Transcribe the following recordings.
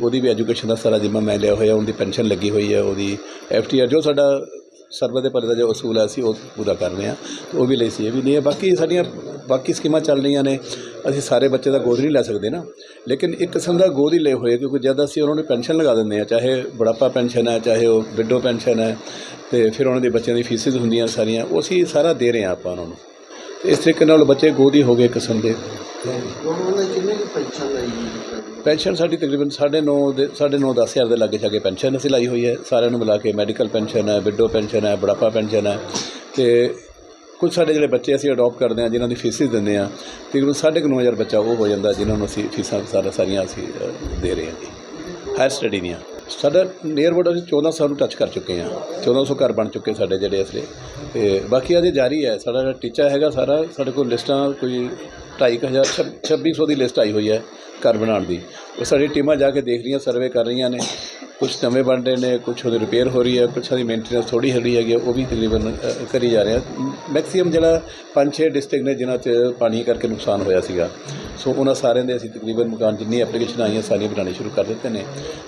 ਉਹਦੀ ਵੀ ਐਜੂਕੇਸ਼ਨ ਦਾ ਸਾਰਾ ਜ਼ਿੰਮਾ ਮੈਂ ਲਿਆ ਹੋਇਆ, ਉਹਦੀ ਪੈਨਸ਼ਨ ਲੱਗੀ ਹੋਈ ਹੈ, ਉਹਦੀ ਐਫਟੀਆਰ ਜੋ ਸਾਡਾ ਸਰਵਰ ਦੇ ਭਲੇ ਦਾ ਜੋ ਅਸੂਲ ਹੈ, ਅਸੀਂ ਉਹ ਪੂਰਾ ਕਰ ਰਹੇ ਹਾਂ ਉਹ ਵੀ ਲਈ ਸੀ, ਇਹ ਵੀ ਨਹੀਂ ਹੈ। ਬਾਕੀ ਸਾਡੀਆਂ ਬਾਕੀ ਸਕੀਮਾਂ ਚੱਲ ਰਹੀਆਂ ਨੇ, ਅਸੀਂ ਸਾਰੇ ਬੱਚੇ ਦਾ ਗੋਦ ਨਹੀਂ ਲੈ ਸਕਦੇ ਨਾ। ਲੇਕਿਨ ਇੱਕ ਕਿਸਮ ਦਾ ਗੋਦ ਹੀ ਲਏ ਹੋਏ ਕਿਉਂਕਿ ਜਦ ਅਸੀਂ ਉਹਨਾਂ ਨੂੰ ਪੈਨਸ਼ਨ ਲਗਾ ਦਿੰਦੇ ਆ ਚਾਹੇ ਬੁਢਾਪਾ ਪੈਨਸ਼ਨ ਹੈ, ਚਾਹੇ ਉਹ ਵਿਡੋ ਪੈਨਸ਼ਨ ਹੈ, ਤੇ ਫਿਰ ਉਹਨਾਂ ਦੇ ਬੱਚਿਆਂ ਦੀ ਫੀਸਿਸ ਹੁੰਦੀਆਂ ਸਾਰੀਆਂ, ਉਹ ਅਸੀਂ ਸਾਰਾ ਦੇ ਰਹੇ ਹਾਂ ਆਪਾਂ ਉਹਨਾਂ ਨੂੰ। ਇਸ ਤਰੀਕੇ ਨਾਲ ਬੱਚੇ ਗੋਦ ਹੀ ਗਏ ਕਿਸਮ ਦੇ। ਉਹਨਾਂ ਨੇ ਕਿੰਨੇ ਕੁ ਪੈਨਸ਼ਨ ਲਈ ਜੀ? ਪੈਨਸ਼ਨ ਸਾਡੀ ਤਕਰੀਬਨ 9.5 ਦੇ 9.5 ਦਸ ਹਜ਼ਾਰ ਦੇ ਲਾਗੇ ਛਾਗੇ ਪੈਨਸ਼ਨ ਅਸੀਂ ਲਾਈ ਹੋਈ ਹੈ। ਸਾਰਿਆਂ ਨੂੰ ਮਿਲਾ ਕੇ ਮੈਡੀਕਲ ਪੈਨਸ਼ਨ ਹੈ ਵਿਡੋ ਪੈਨਸ਼ਨ ਹੈ ਬੁਢਾਪਾ ਪੈਨਸ਼ਨ ਹੈ। ਤੇ ਕੁਝ ਸਾਡੇ ਜਿਹੜੇ ਬੱਚੇ ਅਸੀਂ ਅਡਾਪਟ ਕਰਦੇ ਹਾਂ ਜਿਨ੍ਹਾਂ ਦੀ ਫੀਸਿਸ ਦਿੰਦੇ ਹਾਂ ਤਕਰੀਬਨ 9.5 ਬੱਚਾ ਉਹ ਹੋ ਜਾਂਦਾ ਜਿਨ੍ਹਾਂ ਨੂੰ ਅਸੀਂ ਫੀਸਾਂ ਸਾਰਾ ਸਾਰੀਆਂ ਅਸੀਂ ਦੇ ਰਹੇ ਹਾਂ ਜੀ। ਹਾਇਰ ਸਟੱਡੀ ਦੀਆਂ। ਸਾਡਾ ਨੀਅਰ ਅਬਾਊਟ ਅਸੀਂ 1400 ਨੂੰ ਟੱਚ ਕਰ ਚੁੱਕੇ ਹਾਂ। 1400 ਘਰ ਬਣ ਚੁੱਕੇ ਸਾਡੇ ਜਿਹੜੇ ਅਸਲੇ ਤੇ ਬਾਕੀ ਅਜੇ ਜਾਰੀ ਹੈ, ਸਾਡਾ ਜਿਹੜਾ ਟੀਚਾ ਹੈਗਾ ਸਾਰਾ, ਸਾਡੇ ਕੋਲ ਲਿਸਟਾਂ ਕੋਈ 2500 2600 ਦੀ ਲਿਸਟ ਆਈ ਹੋਈ ਹੈ ਘਰ ਬਣਾਉਣ ਦੀ। ਉਹ ਸਾਡੀ ਟੀਮਾਂ ਜਾ ਕੇ ਦੇਖ ਰਹੀਆਂ, ਸਰਵੇ ਕਰ ਰਹੀਆਂ ਨੇ। ਕੁਝ ਨਵੇਂ ਬਣ ਰਹੇ ਨੇ ਕੁਝ ਉਹਦੀ ਰਿਪੇਅਰ ਹੋ ਰਹੀ ਹੈ ਕੁਝ ਉਹਦੀ ਮੇਨਟੇਨੈਂਸ ਥੋੜੀ ਹੋ ਹੈਗੀ ਹੈ, ਉਹ ਵੀ ਤਕਰੀਬਨ ਕਰੀ ਜਾ ਰਹੇ। ਆ ਮੈਕਸਿਮਮ ਜਿਹੜਾ ਪੰਜ ਛੇ ਡਿਸਟ੍ਰਿਕਟ ਨੇ ਜਿਨ੍ਹਾਂ 'ਚ ਪਾਣੀ ਕਰਕੇ ਨੁਕਸਾਨ ਹੋਇਆ ਸੀਗਾ। ਸੋ ਉਹਨਾਂ ਸਾਰਿਆਂ ਦੇ ਅਸੀਂ ਤਕਰੀਬਨ ਮਕਾਨ ਜਿੰਨੀ ਐਪਲੀਕੇਸ਼ਨ ਆਈਆਂ ਸਾਰੀਆਂ ਬਣਾਉਣੇ ਸ਼ੁਰੂ ਕਰ ਦਿੱਤੇ ਨੇ।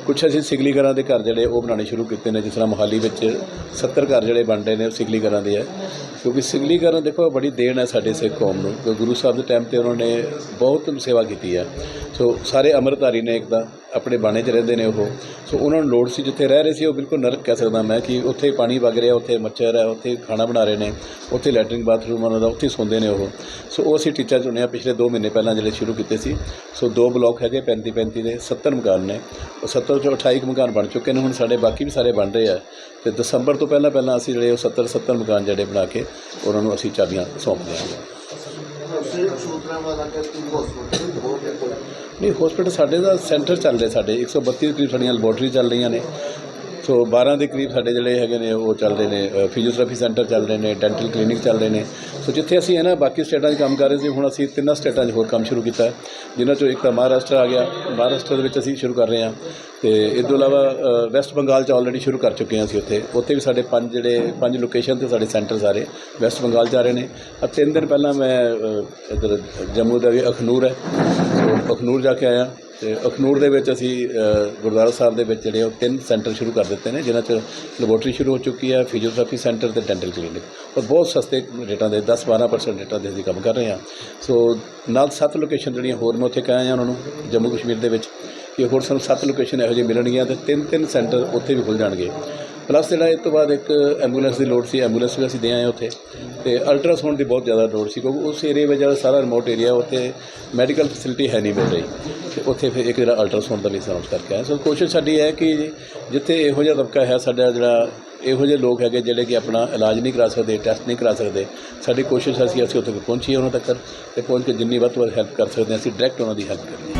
ਕੁਝ ਅਸੀਂ ਸਿਗਲੀ ਘਰਾਂ ਦੇ ਘਰ ਜਿਹੜੇ ਉਹ ਬਣਾਉਣੇ ਸ਼ੁਰੂ ਕੀਤੇ ਨੇ ਜਿਸ ਤਰ੍ਹਾਂ ਮੋਹਾਲੀ ਵਿੱਚ 70 ਘਰ ਜਿਹੜੇ ਬਣ ਰਹੇ ਨੇ ਉਹ ਸਿਗਲੀ ਘਰਾਂ ਦੇ ਹੈ। ਕਿਉਂਕਿ ਸਿਗਲੀ ਘਰਾਂ ਦੇਖੋ ਬੜੀ ਦੇਣ ਹੈ ਸਾਡੇ ਸਿੱਖ ਕੌਮ ਨੂੰ। ਕਿਉਂਕਿ ਗੁਰੂ ਸਾਹਿਬ ਦੇ ਟਾਈਮ ਤੇ ਉਹਨਾਂ ਨੇ ਬਹੁਤ ਸੇਵਾ ਕੀਤੀ ਹੈ। ਸੋ ਸਾਰੇ ਅੰਮ੍ਰਿਤਧਾਰੀ ਨੇ ਇੱਕ ਤਾਂ ਆਪਣੇ ਬਾਣੇ 'ਚ ਰਹਿੰਦੇ ਨੇ ਉਹ। ਸੋ ਉਹਨਾਂ ਨੂੰ ਲੋੜ ਸੀ, ਜਿੱਥੇ ਰਹਿ ਰਹੇ ਸੀ, ਉਹ ਬਿਲਕੁਲ ਨਰਕ ਕਹਿ ਸਕਦਾ ਮੈਂ ਕਿ ਉੱਥੇ ਪਾਣੀ ਵਗ ਰਿਹਾ, ਉੱਥੇ ਮੱਛਰ ਹੈ, ਉੱਥੇ ਖਾਣਾ ਬਣਾ ਰਹੇ ਨੇ, ਉੱਥੇ ਲੈਟਰਿੰਗ ਬਾਥਰੂਮ ਉਹਨਾਂ ਦਾ, ਉੱਥੇ ਸੌਂਦੇ ਨੇ ਉਹ। ਸੋ ਉਹ ਅਸੀਂ ਟੀਚਰ ਚੁਣਿਆ ਪਿਛਲੇ 2 ਮਹੀਨੇ ਪਹਿਲਾਂ ਜਿਹੜੇ ਸ਼ੁਰੂ ਕੀਤੇ ਸੀ। ਸੋ ਦੋ ਬਲਾਕ ਹੈਗੇ 35 35 ਦੇ 70 ਮਕਾਨ ਨੇ। ਉਹ 70 ਚੋਂ 28 ਕੁ ਮਕਾਨ ਬਣ ਚੁੱਕੇ ਨੇ, ਹੁਣ ਸਾਡੇ ਬਾਕੀ ਵੀ ਸਾਰੇ ਬਣ ਰਹੇ ਆ। ਤੇ ਦਸੰਬਰ ਤੋਂ ਪਹਿਲਾਂ ਪਹਿਲਾਂ ਅਸੀਂ ਜਿਹੜੇ ਉਹ 70 70 ਮਕਾਨ ਜਿਹੜੇ ਬਣਾ ਕੇ ਉਹਨਾਂ ਨੂੰ ਅਸੀਂ ਚਾਬੀਆਂ ਸੌਂਪਦੇ ਹਾਂ। ਸਿਰਫ ਸੂਤਰਾਂ ਵਾਲਾ ਕਿ ਹਸਪੀਟਲ ਹੋ ਗਿਆ ਨਹੀਂ ਹਸਪੀਟਲ ਸਾਡੇ ਦਾ ਸੈਂਟਰ ਚੱਲ ਰਿਹਾ ਸਾਡੇ। 132 ਦੇ ਕਰੀਬ ਸਾਡੀਆਂ ਲੈਬੋਰਟਰੀ ਚੱਲ ਰਹੀਆਂ ਨੇ। ਸੋ 12 ਦੇ ਕਰੀਬ ਸਾਡੇ ਜਿਹੜੇ ਹੈਗੇ ਨੇ ਉਹ ਚੱਲ ਰਹੇ ਨੇ ਫਿਜ਼ੀਓਥੈਰੇਪੀ ਸੈਂਟਰ ਚੱਲ ਰਹੇ ਨੇ ਡੈਂਟਲ ਕਲੀਨਿਕ ਚੱਲ ਰਹੇ ਨੇ। ਸੋ ਜਿੱਥੇ ਅਸੀਂ ਇਹਨਾਂ ਬਾਕੀ ਸਟੇਟਾਂ 'ਚ ਕੰਮ ਕਰ ਰਹੇ ਸੀ ਹੁਣ ਅਸੀਂ ਤਿੰਨਾਂ ਸਟੇਟਾਂ 'ਚ ਹੋਰ ਕੰਮ ਸ਼ੁਰੂ ਕੀਤਾ ਜਿਨ੍ਹਾਂ 'ਚੋਂ ਇੱਕ ਤਾਂ ਮਹਾਰਾਸ਼ਟਰ ਆ ਗਿਆ। ਮਹਾਰਾਸ਼ਟਰ ਦੇ ਵਿੱਚ ਅਸੀਂ ਸ਼ੁਰੂ ਕਰ ਰਹੇ ਹਾਂ। ਤੇ ਇਸ ਤੋਂ ਇਲਾਵਾ ਵੈਸਟ ਬੰਗਾਲ 'ਚ ਆਲਰੇਡੀ ਸ਼ੁਰੂ ਕਰ ਚੁੱਕੇ ਹਾਂ ਅਸੀਂ ਉੱਥੇ। ਉੱਥੇ ਵੀ ਸਾਡੇ ਪੰਜ ਜਿਹੜੇ ਪੰਜ ਲੋਕੇਸ਼ਨ ਤੇ ਸਾਡੇ ਸੈਂਟਰ ਸਾਰੇ ਵੈਸਟ ਬੰਗਾਲ 'ਚ ਆ ਰਹੇ ਨੇ। ਆ ਤਿੰਨ ਦਿਨ ਪਹਿਲਾਂ ਮੈਂ ਅ, ਇੱਧਰ ਜੰਮੂ ਦਾ ਵੀ ਅਖਨੂਰ ਹੈ। ਸੋ ਅਖਨੂਰ ਜਾ ਕੇ ਆਇਆ। ਤੇ ਅਖਨੂਰ ਦੇ ਵਿੱਚ ਅਸੀਂ ਗੁਰਦੁਆਰਾ ਸਾਹਿਬ ਦੇ ਵਿੱਚ ਜਿਹੜੇ ਉਹ ਤਿੰਨ ਸੈਂਟਰ ਸ਼ੁਰੂ ਕਰ ਦਿੱਤੇ ਨੇ, ਜਿਨ੍ਹਾਂ 'ਚ ਲੈਬੋਰਟਰੀ ਸ਼ੁਰੂ ਹੋ ਚੁੱਕੀ ਹੈ ਫਿਜ਼ੀਓਥੈਰੇਪੀ ਸੈਂਟਰ ਤੇ ਡੈਂਟਲ ਕਲੀਨਿਕ ਔਰ ਬਹੁਤ ਸਸਤੇ ਰੇਟਾਂ ਦੇ 10-12% ਰੇਟਾਂ ਦੇ ਅਸੀਂ ਕੰਮ ਕਰ ਰਹੇ ਹਾਂ। ਸੋ ਨਾਲ ਸੱਤ ਲੋਕੇਸ਼ਨ ਜਿਹੜੀਆਂ ਹੋਰ ਮੈਂ ਉੱਥੇ ਕਹਿ ਆਇਆ ਉਹਨਾਂ ਨੂੰ, ਜੰਮੂ ਕਸ਼ਮੀਰ ਦੇ ਵਿੱਚ, ਕਿ ਹੋਰ ਸਾਨੂੰ ਸੱਤ ਲੋਕੇਸ਼ਨ ਇਹੋ ਜਿਹੇ ਮਿਲਣਗੀਆਂ ਤੇ ਤਿੰਨ ਤਿੰਨ ਸੈਂਟਰ ਉੱਥੇ ਵੀ ਖੁੱਲ ਜਾਣਗੇ। ਪਲੱਸ ਜਿਹੜਾ ਇਸ ਤੋਂ ਬਾਅਦ ਇੱਕ ਐਂਬੂਲੈਂਸ ਦੀ ਲੋੜ ਸੀ ਐਂਬੂਲੈਂਸ ਵੀ ਅਸੀਂ ਦੇ ਆਏ ਉੱਥੇ। ਤੇ ਅਲਟਰਾਸਾਊਂਡ ਦੀ ਬਹੁਤ ਜ਼ਿਆਦਾ ਲੋੜ ਸੀ ਕਿਉਂਕਿ ਉਸ ਏਰੀਆ ਵਿੱਚ ਜਿਹੜਾ ਸਾਰਾ ਰਿਮੋਟ ਏਰੀਆ ਉੱਥੇ ਮੈਡੀਕਲ ਫੈਸਿਲਿਟੀ ਹੈ ਨਹੀਂ ਮਿਲ ਰਹੀ ਤੇ ਉੱਥੇ ਫਿਰ ਇੱਕ ਜਿਹੜਾ ਅਲਟਰਾਸਾਊਂਡ ਦਾ ਵੀ ਕਰਕੇ ਆਏ ਸੋ ਕੋਸ਼ਿਸ਼ ਸਾਡੀ ਹੈ ਕਿ ਜਿੱਥੇ ਇਹੋ ਜਿਹਾ ਤਬਕਾ ਹੈ, ਸਾਡਾ ਜਿਹੜਾ ਇਹੋ ਜਿਹੇ ਲੋਕ ਹੈਗੇ ਜਿਹੜੇ ਕਿ ਆਪਣਾ ਇਲਾਜ ਨਹੀਂ ਕਰਾ ਸਕਦੇ ਟੈਸਟ ਨਹੀਂ ਕਰਾ ਸਕਦੇ, ਸਾਡੀ ਕੋਸ਼ਿਸ਼ ਅਸੀਂ ਅਸੀਂ ਉੱਥੇ ਪਹੁੰਚੀਏ ਉਹਨਾਂ ਤੱਕ ਤੇ ਪਹੁੰਚ ਕੇ ਜਿੰਨੀ ਵੱਧ ਤੋਂ ਵੱਧ ਹੈਲਪ ਕਰ ਸਕਦੇ ਹਾਂ, ਅਸੀਂ ਡਾਇਰੈਕਟ ਉਹਨਾਂ ਦੀ ਹੈਲਪ ਕਰੀਏ।